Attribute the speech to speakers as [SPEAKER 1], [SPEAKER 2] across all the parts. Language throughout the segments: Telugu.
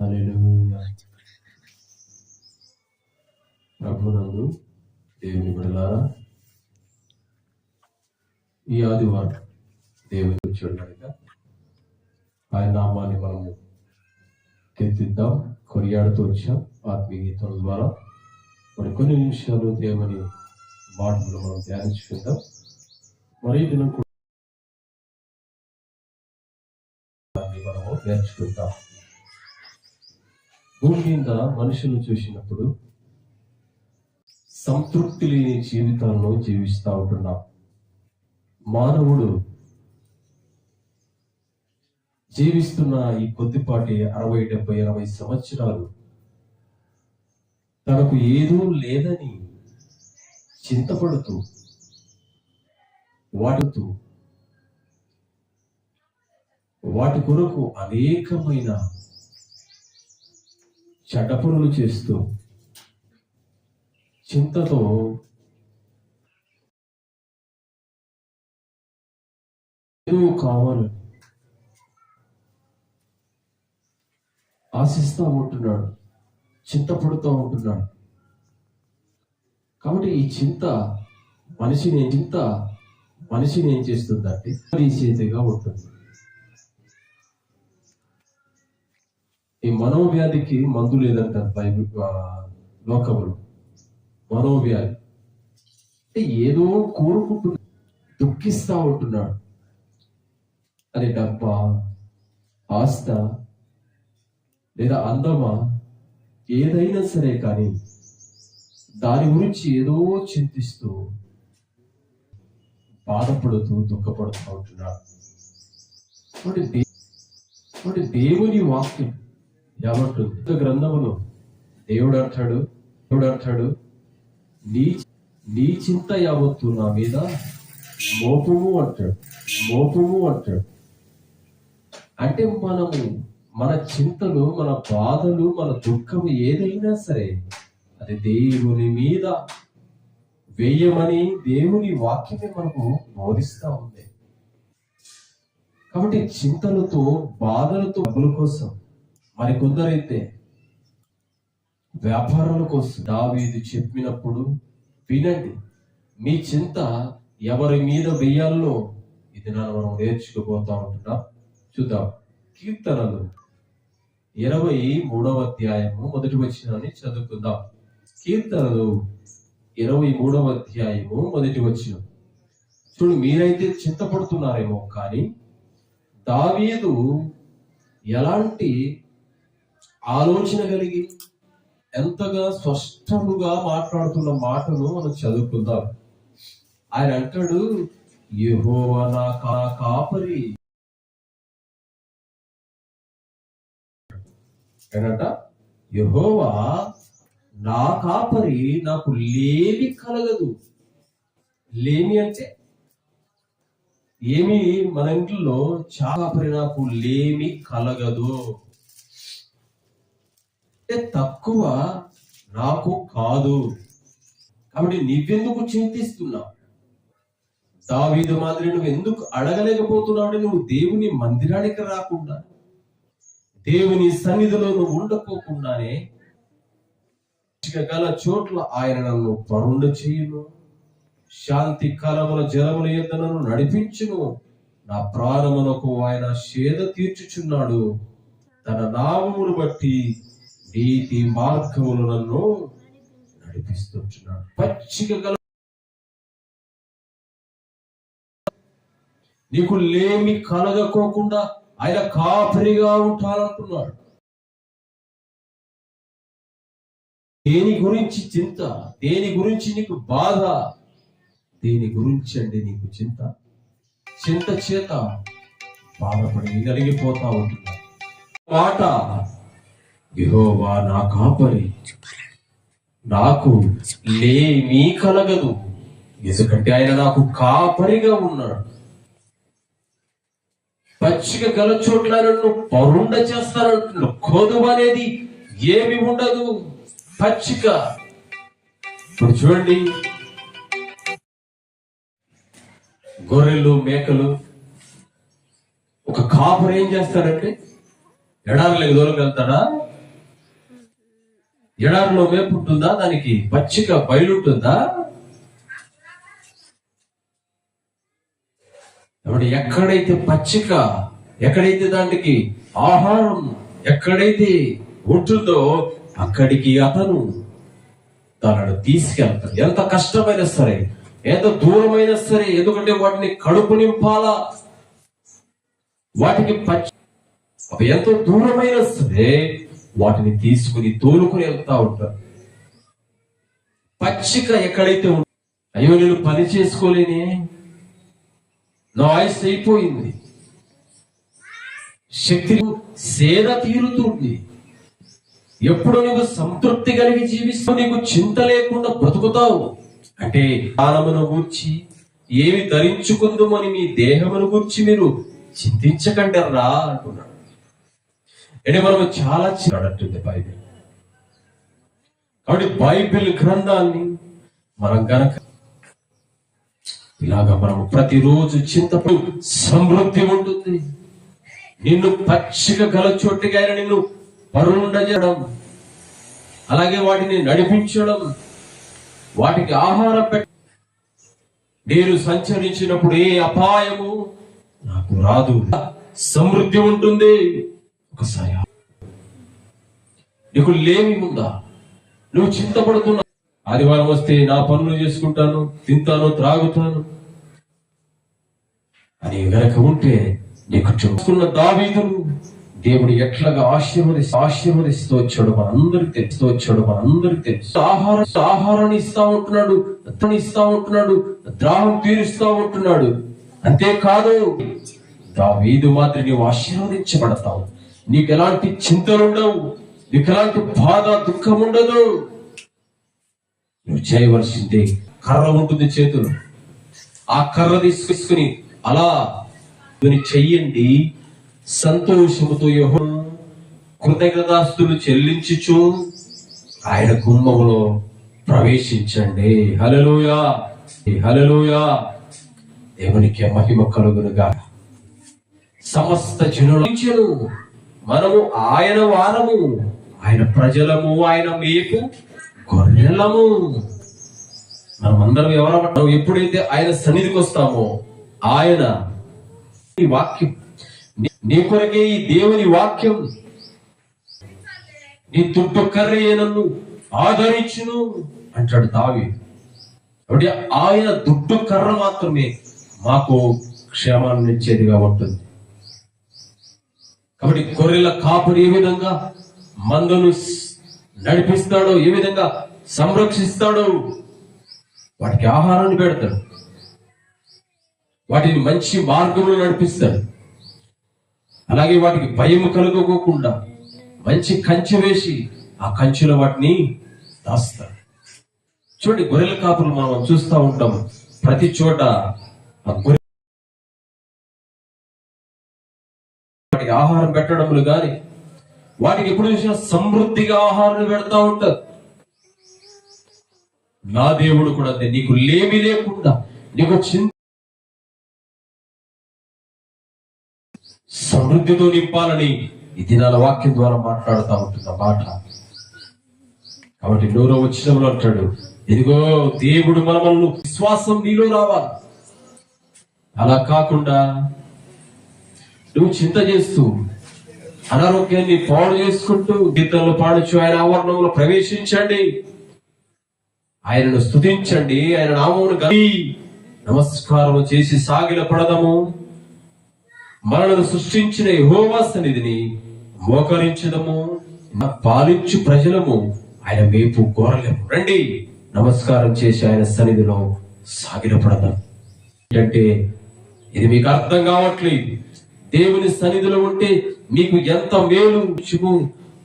[SPEAKER 1] హల్లెలూయా. ప్రభునందు దేవుని బిడలారా ఈ ఆదివారం దేవుని చూడడానికి ఆయన నామాన్ని మనము కీర్తిద్దాం కొనియాడుతూ వచ్చాం ఆత్మీయ గీతం ద్వారా. మరి కొన్ని నిమిషాలు దేవుని మాటలు మనం ధ్యానించుకుందాం. మరి దినం కూడా మనము భూమి మీద మనుషులను చూసినప్పుడు సంతృప్తి లేని జీవితాలను జీవిస్తూ ఉంటున్నాం. మానవుడు జీవిస్తున్న ఈ కొద్దిపాటి అరవై డెబ్బై ఎనభై సంవత్సరాలు తనకు ఏదో లేదని చింతపడుతూ వాడుతూ వాటి కొరకు అనేకమైన చెడ్డ పనులు చేస్తూ చింతతో ఏదో కావాలని ఆశిస్తూ ఉంటున్నాడు. చింతపడుతూ ఉంటున్నాడు. కాబట్టి ఈ చింత మనిషిని చింత మనిషిని ఏం చేస్తుందంటే చేతిగా ఉంటుంది. ఈ మనోవ్యాధికి మందు లేదంటారు బైబిల్ మనోవ్యాధి. అంటే ఏదో కోరుకుంటూ దుఃఖిస్తా ఉంటున్నాడు. అది డబ్బా ఆస్త లేదా అందమా ఏదైనా సరే కానీ దాని గురించి ఏదో చింతిస్తూ బాధపడుతూ దుఃఖపడుతూ ఉంటున్నాడు. దేవుని వాక్యం ఏమంటుంది గ్రంథమును దేవుడు అంటాడు దేవుడు అంటాడు నీ నీ చింత యావత్తు నా మీద మోపము అంటాడు మోపము అంటాడు. అంటే మనము మన చింతలు మన బాధలు మన దుఃఖం ఏదైనా సరే అది దేవుని మీద వేయమని దేవుని వాక్యమే మనకు బోధిస్తా ఉంది. కాబట్టి చింతలతో బాధలతో డబ్బుల కోసం మరి కొందరైతే వ్యాపారాల కోసం దావీదు చెప్పినప్పుడు వినండి మీ చింత ఎవరి మీద వెయ్యాలో ఇది నా మనం నేర్చుకుపోతా ఉంటున్నాం. చూద్దాం. కీర్తనలు ఇరవై మూడవ అధ్యాయము మొదటి వచ్చినాన్ని చదువుకుందాం. కీర్తనలు ఇరవై మూడవ అధ్యాయము మొదటి వచ్చిన చూడు మీరైతే చింతపడుతున్నారేమో కానీ దావీదు ఎలాంటి ఆలోచన కలిగి ఎంతగా స్పష్టముగా మాట్లాడుతున్న మాటను మనం చదువుకుందాం. ఆయన అంటాడు యహోవా నా కా- కాపరి. ఏంటంట యహోవా నా కాపరి నాకు లేమి కలగదు. లేమి అంటే ఏమి? మన ఇంట్లో చాపరి నాకు లేమి కలగదు. తక్కువ నాకు కాదు. కాబట్టి నువ్వెందుకు చింతిస్తున్నావు? దావీదు మాదిరి నువ్వు ఎందుకు అడగలేకపోతున్నావు? నువ్వు దేవుని మందిరానికి రాకుండా దేవుని సన్నిధిలో నువ్వు ఉండకోకుండానే గల చోట్ల ఆయన నన్ను పరుండ చేయును. శాంతి కలముల జలముల యొద్ద నన్ను నడిపించును. నా ప్రాణమునకు ఆయన షేద తీర్చుచున్నాడు. తన నామమును బట్టి నీతి మార్గములు నన్ను నడిపిస్తుంటున్నాడు. పచ్చిక గల నీకు లేమి కలగకోకుండా ఆయన కాపరిగా ఉంటానంటున్నాడు. దేని గురించి చింత? దేని గురించి నీకు బాధ? దేని గురించి అండి నీకు చింత? చింత చేత బాధపడి నలిగిపోతా ఉంటున్నా మాట యహోవా నా కాపరి. నాకు లేమీ కలగదు. ఎందుకంటే ఆయన నాకు కాపరిగా ఉన్నాడు. పచ్చిక గల చోట్ల నన్ను పరుండ చేస్తానంటున్నాడు. కోదువ అనేది ఏమి ఉండదు. పచ్చిక. ఇప్పుడు చూడండి. గొర్రెలు మేకలు ఒక కాపరు ఏం చేస్తాడంటే ఎడారులకు దూరం వెళ్తాడా ఎడారిలో మేపు ఉంటుందా దానికి పచ్చిక బయలుంటుందా కాబట్టి ఎక్కడైతే పచ్చిక ఎక్కడైతే దానికి ఆహారం ఎక్కడైతే ఉంటుందో అక్కడికి అతను తనను తీసుకెళ్తాడు. ఎంత కష్టమైనా సరే ఎంత దూరమైనా సరే ఎందుకంటే వాటిని కడుపు నింపాలా? వాటికి పచ్చి ఎంతో దూరమైనా సరే వాటిని తీసుకుని తోలుకుని వెళ్తా ఉంటారు. పచ్చిక ఎక్కడైతే ఉంటుందో, అయ్యో నేను పని చేసుకోలేనే. నా ఆయుస్ అయిపోయింది. శక్తి సేద తీరుతుంది. ఎప్పుడు నువ్వు సంతృప్తి కలిగి జీవిస్తూ నీకు చింత లేకుండా బ్రతుకుతావు. అంటే కాలమును గూర్చి ఏమి ధరించుకుందామని మీ దేహమును గూర్చి మీరు చింతించకండి రా అంటున్నాడు. అంటే మనం చాలా అంటుంది బైబిల్ కాబట్టి బైబిల్ గ్రంథాన్ని మనం గనక ఇలాగా మనం ప్రతిరోజు చింతపడు సమృద్ధి ఉంటుంది. నిన్ను పచ్చిక గల చోటుగా నిన్ను పరుండజడం అలాగే వాటిని నడిపించడం వాటికి ఆహారం పెట్ట నేను సంచరించినప్పుడు ఏ అపాయము నాకు రాదు. సమృద్ధి ఉంటుంది. ఒకసారి నీకు లేమి ఉందా నువ్వు చింతపడుతున్నా? ఆదివారం వస్తే నా పనులు చేసుకుంటాను తింటాను త్రాగుతాను. అని గనక ఉంటే నీకు చూసుకున్న దావీదులు దేవుడు ఎట్లాగా ఆశీర్వదిస్తూ ఆశీర్వదిస్తూ వచ్చాడు మనందరికి తెలుస్తూ వచ్చాడు మనందరికి తెలుసు. ఆహార ఆహారాన్ని ఇస్తా ఉంటున్నాడు అతను ఇస్తా ఉంటున్నాడు ద్రాహం తీరుస్తా ఉంటున్నాడు. అంతేకాదు దావీదు మాత్రం నీవు ఆశీర్వదించబడతావు. నీకు ఎలాంటి చింతలు ఉండవు నీకు ఎలాంటి బాధ దుఃఖం ఉండదు. నువ్వు చేయవలసిందే కర్ర ఉంటుంది చేతులు. ఆ కర్ర తీసుకుని అలా దీన్ని చెయ్యండి. సంతోషముతో యహో కృతజ్ఞతాస్తులు చెల్లించుచు ఆయన గుమ్మములో ప్రవేశించండి. హలలోయా హలలోయా దేవునికి మహిమ కలుగునుగా సమస్త జనులు మనము ఆయన వారము. ఆయన ప్రజలము ఆయన మేపు గొర్రెలము. మనం అందరం ఎవరో ఎప్పుడైతే ఆయన సన్నిధికి వస్తామో ఆయన ఈ వాక్యం నీ- నీ కొరకే ఈ దేవుని వాక్యం. నీ తుట్టు కర్రే నన్ను ఆదరించును అంటాడు దావి కాబట్టి ఆయన దుడ్డు కర్ర మాత్రమే మాకు క్షేమాన్ని ఇచ్చేదిగా ఉంటుంది. కాబట్టి గొర్రెల కాపుడు ఏ విధంగా మందను నడిపిస్తాడో ఏ విధంగా సంరక్షిస్తాడో వాటికి ఆహారాన్ని పెడతాడు వాటిని మంచి మార్గంలో నడిపిస్తాడు అలాగే వాటికి భయం కలుగుకోకుండా మంచి కంచె వేసి ఆ కంచెలో వాటిని దాస్తాడు చూడండి గొర్రెల కాపులు మనం చూస్తూ ఉంటాం. ప్రతి చోట ఆ గొర్రె వాటికి ఆహారం పెట్టడములు గాని వాటికి ఎప్పుడు చూసినా సమృద్ధిగా ఆహారం పెడతా ఉంటారు నా దేవుడు కూడా అంతే. నీకు లేమి లేకుండా నీకు చింత సమృద్ధితో నింపాలని ఈ దినాల వాక్యం ద్వారా మాట్లాడుతూ ఉంటుంది మాట. కాబట్టి నూరో వచ్చినప్పుడు అంటాడు ఇదిగో దేవుడు మనమల్ని విశ్వాసం నీలో రావాలి. అలా కాకుండా నువ్వు చింత చేస్తూ అనారోగ్యాన్ని పాడు చేసుకుంటూ గీతంలో పాడుచు. ఆయన ఆవరణంలో ప్రవేశించండి. ఆయనను స్తుతించండి. ఆయన నామమును గలి నమస్కారం చేసి సాగిల పడదము. మనలను సృష్టించిన యెహోవా సన్నిధిని మోకరించదము. పాలించు ప్రజలము ఆయన మేపు కోరలేము రండి. నమస్కారం చేసి ఆయన సన్నిధిలో సాగిలపడదాం అంటే ఇది మీకు అర్థం కావట్లేదు. దేవుని సన్నిధిలో ఉంటే మీకు ఎంత మేలు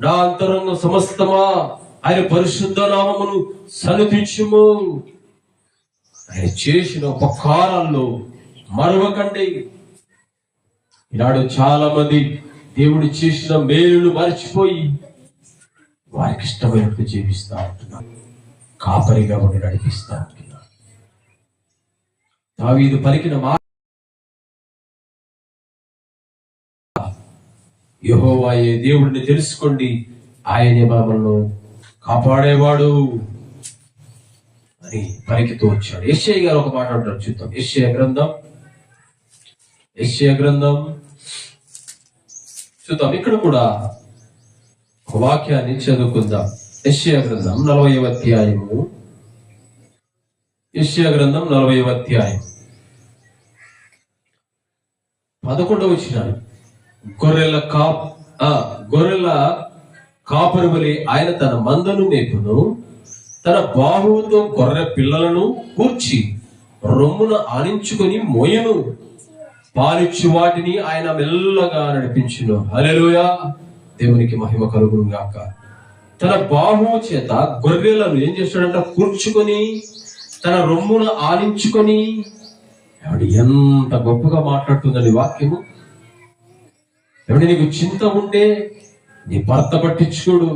[SPEAKER 1] నా అంతరంగ సమస్తమా ఆయన పరిశుద్ధ నామమును సన్నిధించుము. ఆయన చేసిన ఉపకారాల్లో మరవకండి. ఈనాడు చాలా మంది దేవుడు చేసిన మేలును మర్చిపోయి వారికి ఇష్టమైనట్టు జీవిస్తా ఉంటున్నారు. కాపరిగా ఉండి నడిపిస్తా ఉంటున్నారు. పలికిన మా యహోవాయే దేవుడిని తెలుసుకోండి. ఆయనే మమ్మల్ని కాపాడేవాడు. అని పలికితూ వచ్చాడు. యెషయా గారు ఒక మాట అంటారు. చూద్దాం. యెషయా గ్రంథం. యెషయా గ్రంథం. చూద్దాం. ఇక్కడ కూడా ఒక వాక్యాన్ని చదువుకుందాం. యెషయా గ్రంథం నలభై అధ్యాయము. యెషయా గ్రంథం నలభై అధ్యాయం. పదకొండవ వచ్చినాడు గొర్రెల కాప్ గొర్రెల కాపరి వలె ఆయన తన మందను మేపును. తన బాహువుతో గొర్రె పిల్లలను కూర్చి రొమ్మున ఆనించుకొని మోయను. పాలిచ్చు వాటిని ఆయన మెల్లగా నడిపించును. హల్లెలూయా! దేవునికి మహిమ కలుగును గాక తన బాహువు చేత గొర్రెలను ఏం చేస్తాడంట? కూర్చుకొని తన రొమ్మున ఆలించుకొని ఎంత గొప్పగా మాట్లాడుతుందని వాక్యము ఎవడి నీకు చింత ఉంటే నీ భర్త పట్టించుకోడు.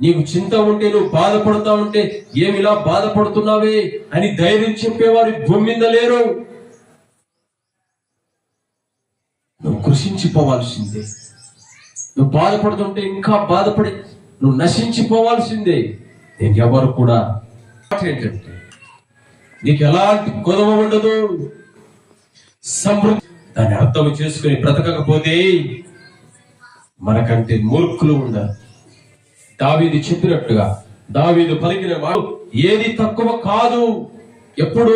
[SPEAKER 1] నీకు చింత ఉంటే నువ్వు బాధపడతా ఉంటే ఏమి ఇలా బాధపడుతున్నావే అని ధైర్యం చెప్పేవారు భూమి మీద లేరు. నువ్వు కృషించిపోవాల్సిందే. నువ్వు బాధపడుతుంటే ఇంకా బాధపడి నువ్వు నశించిపోవాల్సిందే. నేను ఎవరు కూడా ఏంటంటే నీకు ఎలాంటి గొడవ ఉండదు. సమృద్ధి దాన్ని అర్థం చేసుకుని బ్రతకకపోతే మనకంటే మూర్ఖులు ఉండాలి దావీది చెప్పినట్టుగా దావీదు పలికిన మాట ఏది తక్కువ కాదు. ఎప్పుడు?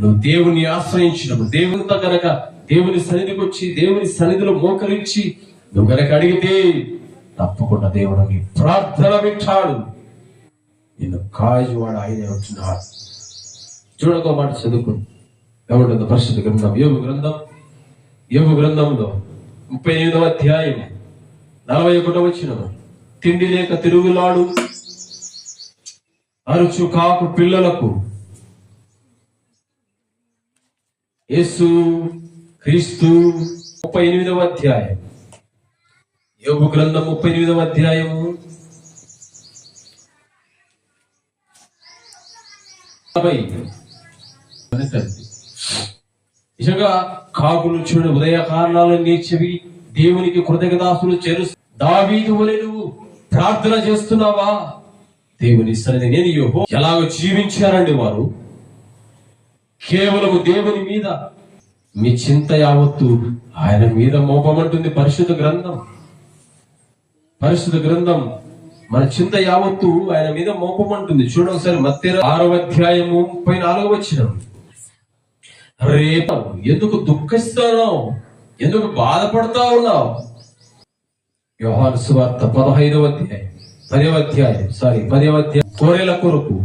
[SPEAKER 1] నువ్వు దేవుని ఆశ్రయించినప్పుడు. దేవునితో గనక దేవుని సన్నిధికి వచ్చి దేవుని సన్నిధిలో మోకరించి నువ్వు గనక అడిగితే తప్పకుండా దేవుడు నీ ప్రార్థన వింటాడు. నిన్ను కాజువాడు ఆయనే వచ్చినాడు చూడక మాట చదువుకుని ఏమంటుంది పరిశుద్ధ గ్రంథం యోగు గ్రంథం. యోగు గ్రంథంలో ముప్పై ఎనిమిదవ అధ్యాయం నలభై ఒకటో వచ్చిన తిండి లేక తిరుగులాడు అరుచు కాకు పిల్లలకు. యేసు క్రీస్తు ముప్పై ఎనిమిదవ అధ్యాయం. యోగు గ్రంథం ముప్పై ఎనిమిదవ అధ్యాయం నలభై. నిజంగా కాకులు చూడు ఉదయ కారణాలను నేర్చివి. దేవునికి కృతజ్ఞదాసులు చేరు దావీదు వలె నువ్వు ప్రార్థన చేస్తున్నావా? దేవుని సన్నిధి నేను యోహో ఎలాగో జీవించారండి వారు? కేవలము దేవుని మీద మీ చింత యావత్తు ఆయన మీద మోపమంటుంది పరిశుద్ధ గ్రంథం. పరిశుద్ధ గ్రంథం మన చింత యావత్తు ఆయన మీద మోపమంటుంది. చూడండి ఒకసారి మత్తెర ఆరవ అధ్యాయము ముప్పై నాలుగు వచ్చిన రేపు ఎందుకు దుఃఖిస్తున్నావు? ఎందుకు బాధపడతా ఉన్నావు యోహాను సువార్త పదహైదవ అధ్యాయం పదవ అధ్యాయం సారీ పదవ అధ్యాయం. కోరేల కొరకు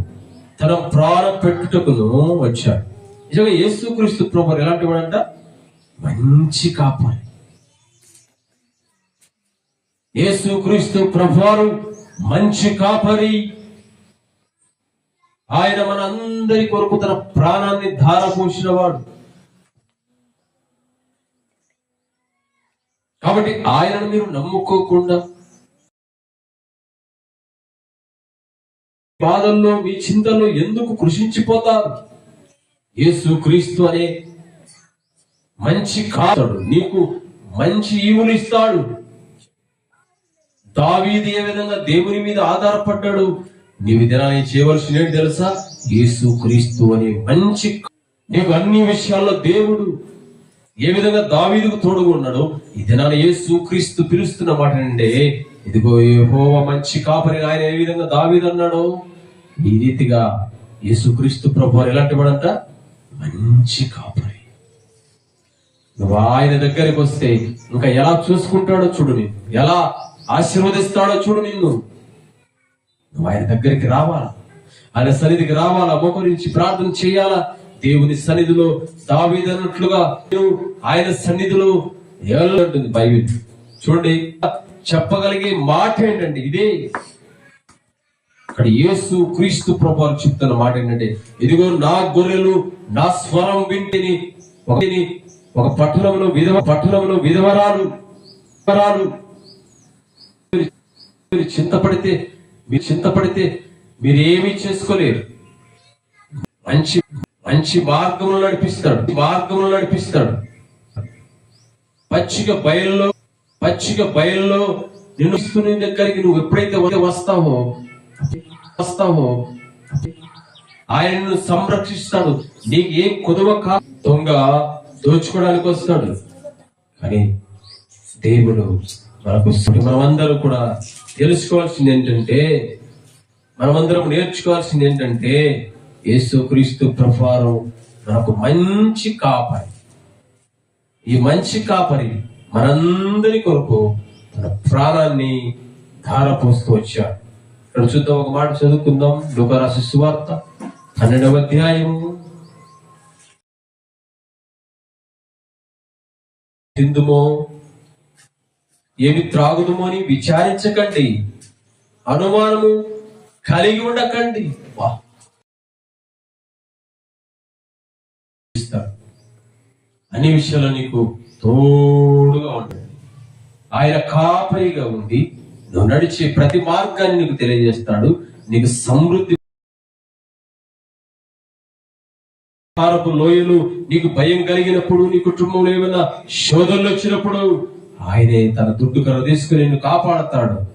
[SPEAKER 1] తన ప్రాణం పెట్టుటకును వచ్చాడు. నిజంగా యేసుక్రీస్తు ప్రభు ఎలాంటి వాడంట? మంచి కాపాలి యేసుక్రీస్తు ప్రభువారు మంచి కాపరి. ఆయన మన అందరి కొరకు తన ప్రాణాన్ని ధార పోసినవాడు కాబట్టి ఆయనను మీరు నమ్ముకోకుండా బాధల్లో మీ చింతల్లో ఎందుకు కృషించిపోతారు? యేసు క్రీస్తు అనే మంచి కాతాడు నీకు మంచి ఈవులు ఇస్తాడు. దావీది ఏ విధంగా దేవుని మీద ఆధారపడ్డాడు? నీవు దినాన్ని చేయవలసిన తెలుసా? యేసు క్రీస్తు అనే మంచి నీకు అన్ని విషయాల్లో దేవుడు ఏ విధంగా దావీదుకు తోడుగా ఉన్నాడో ఈ దినాన్ని యేసు క్రీస్తు పిలుస్తున్న మాట అంటే ఇదిగో ఏహో మంచి కాపరి ఆయన ఏ విధంగా దావీదు అన్నాడో ఈ రీతిగా యేసు క్రీస్తు ప్రభు ఎలాంటి వాడంట? మంచి కాపరి. నువ్వు ఆయన దగ్గరికి వస్తే ఇంకా ఎలా చూసుకుంటాడో చూడు నిన్ను ఎలా ఆశీర్వదిస్తాడో చూడు నిన్ను. నువ్వు ఆయన దగ్గరికి రావాలా? ఆయన సన్నిధికి రావాలా? మోకరించి ప్రార్థన చేయాలా? దేవుని సన్నిధిలో దావీదన్నట్లుగా ఆయన సన్నిధిలో ఉంటుంది బైబిల్. చూడండి చెప్పగలిగే మాట ఏంటండి ఇదే? అక్కడ యేసు క్రీస్తు ప్రభు చెప్తున్న మాట ఏంటంటే ఇదిగో నా గొర్రెలు నా స్వరం వింటిని ఒకని ఒక పట్టణంలో విధవ పట్టణంలో విధవరాలు విధవరాలు చింతపడితే మీరు చింతపడితే మీరు ఏమీ చేసుకోలేరు. మంచి మంచి మార్గంలో నడిపిస్తాడు మార్గంలో నడిపిస్తాడు. పచ్చిక బయల్లో పచ్చిక బయల్లో నిన్ను దగ్గరికి నువ్వు ఎప్పుడైతే వస్తావో వస్తావో ఆయనను సంరక్షిస్తాడు. నీకు ఏం కుదవ కా దొంగ దోచుకోవడానికి వస్తాడు. కానీ దేవుడు మనకు మనమందరూ కూడా తెలుసుకోవాల్సింది ఏంటంటే మనమందరం నేర్చుకోవాల్సింది ఏంటంటే యేసుక్రీస్తు ప్రకారం మనకు మంచి కాపరి. ఈ మంచి కాపరి మనందరి కొరకు తన ప్రాణాన్ని ధారపోస్తూ వచ్చాడు. ఇక్కడ చూద్దాం ఒక మాట చదువుకుందాం. లుకరాశి సువార్త పన్నెండవ అధ్యాయము. తిందుమో ఏమి త్రాగుదుమో అని విచారించకండి. అనుమానము కలిగి ఉండకండి. అన్ని విషయాలు నీకు తోడుగా ఉంటుంది ఆయన కాపరిగా ఉండి నువ్వు నడిచే ప్రతి మార్గాన్ని నీకు తెలియజేస్తాడు. నీకు సమృద్ధి లోయలు నీకు భయం కలిగినప్పుడు నీ కుటుంబంలో ఏమైనా శోధనలు వచ్చినప్పుడు ఆయనే తన దుడ్డు కర తీసుకుని నిన్ను కాపాడతాడు.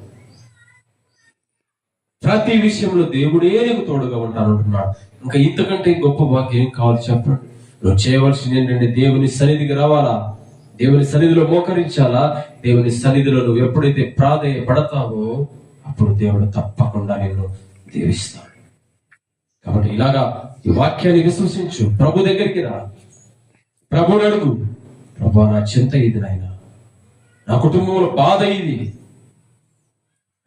[SPEAKER 1] ప్రతి విషయంలో దేవుడే నీకు తోడుగా ఉంటాను అంటున్నాడు ఇంకా ఇంతకంటే గొప్ప వాక్యం ఏం కావాలి చెప్పండి? నువ్వు చేయవలసింది ఏంటంటే దేవుని సన్నిధికి రావాలా? దేవుని సన్నిధిలో మోకరించాలా? దేవుని సన్నిధిలో నువ్వు ఎప్పుడైతే ప్రాధేయపడతావో అప్పుడు దేవుడు తప్పకుండా నిన్ను దీవిస్తాడు. కాబట్టి ఇలాగా ఈ వాక్యాన్ని విశ్వసించు. ప్రభు దగ్గరికి రా. ప్రభుని అడుగు. ప్రభు నా చింత ఇది నాయన. నా కుటుంబంలో బాధ ఇది.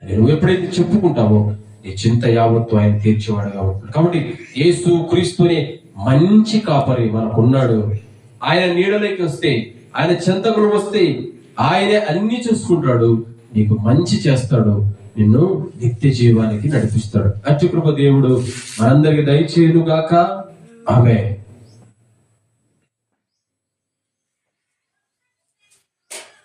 [SPEAKER 1] అని నువ్వు ఎప్పుడైతే చెప్పుకుంటావో నీ చింత యావత్తు ఆయన తీర్చేవాడుగా ఉంటాడు కాబట్టి యేసు క్రీస్తునే మంచి కాపరి మనకున్నాడు. ఆయన నీడలోకి వస్తే ఆయన చింతకులు వస్తే ఆయనే అన్ని చూసుకుంటాడు. నీకు మంచి చేస్తాడు. నిన్ను నిత్య జీవానికి నడిపిస్తాడు అత్యుకృప దేవుడు మనందరికి దయచేయును గాక ఆమె